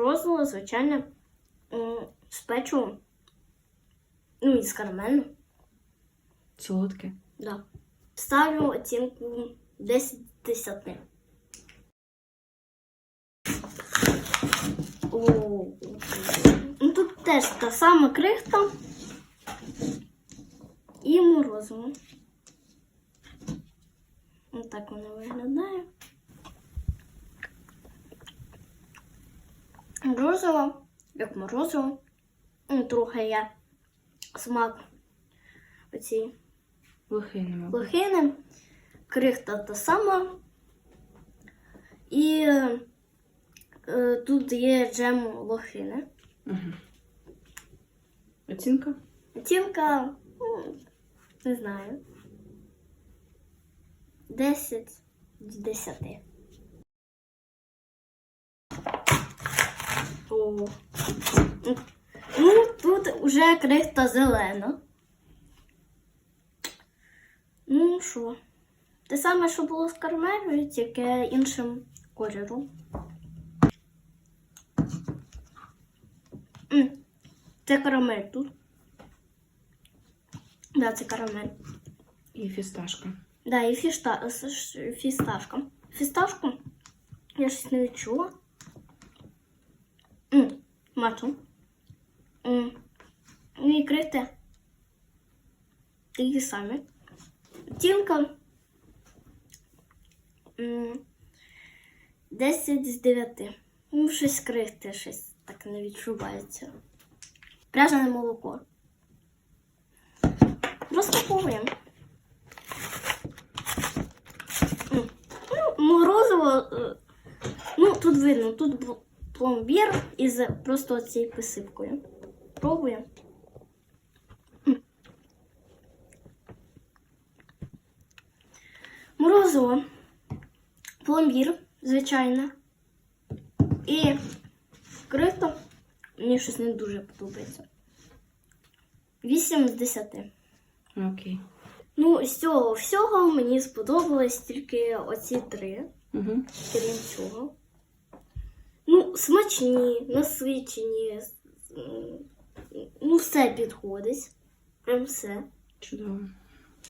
морозиво, звичайно, з печивом. Ну і з карамелем. Солодке. Да. Ставлю оцінку 10 з 10. О, Ну, тут теж та сама крихта і морозиво. Ось так воно виглядає. Морозиво, як морозиво. Ну, Трохи є смак оцій Лохини, лохини, крихта та сама. І е, тут є джем лохини. Угу. Оцінка? Оцінка, ну, не знаю. 10 з 10. Ну, тут вже крихта зелена. Ну що? Те саме, що було з кармелю, тільки іншим кольором. Це карамель тут. Да, це карамель. І фісташка. Да, і фішта... фісташка. Фісташку я щось не відчула. Мачу. М, Ну і крити. Такі самі. Оцінка. 10 з 9. Ну, щось крихте, щось так не відчувається. Пряжене молоко. Розпаковуємо. Ну, морозиво. е, Ну, тут видно, тут пломбір із просто цією посипкою. Пробуємо. Морозиво. Пломбір, звичайно. І крито. Мені щось не дуже подобається. 8 з 10. Окей. Ну, з цього всього мені сподобались тільки оці три, Угу. крім цього. Смачні, насичені. Ну, все підходить. Прям все. Чудово.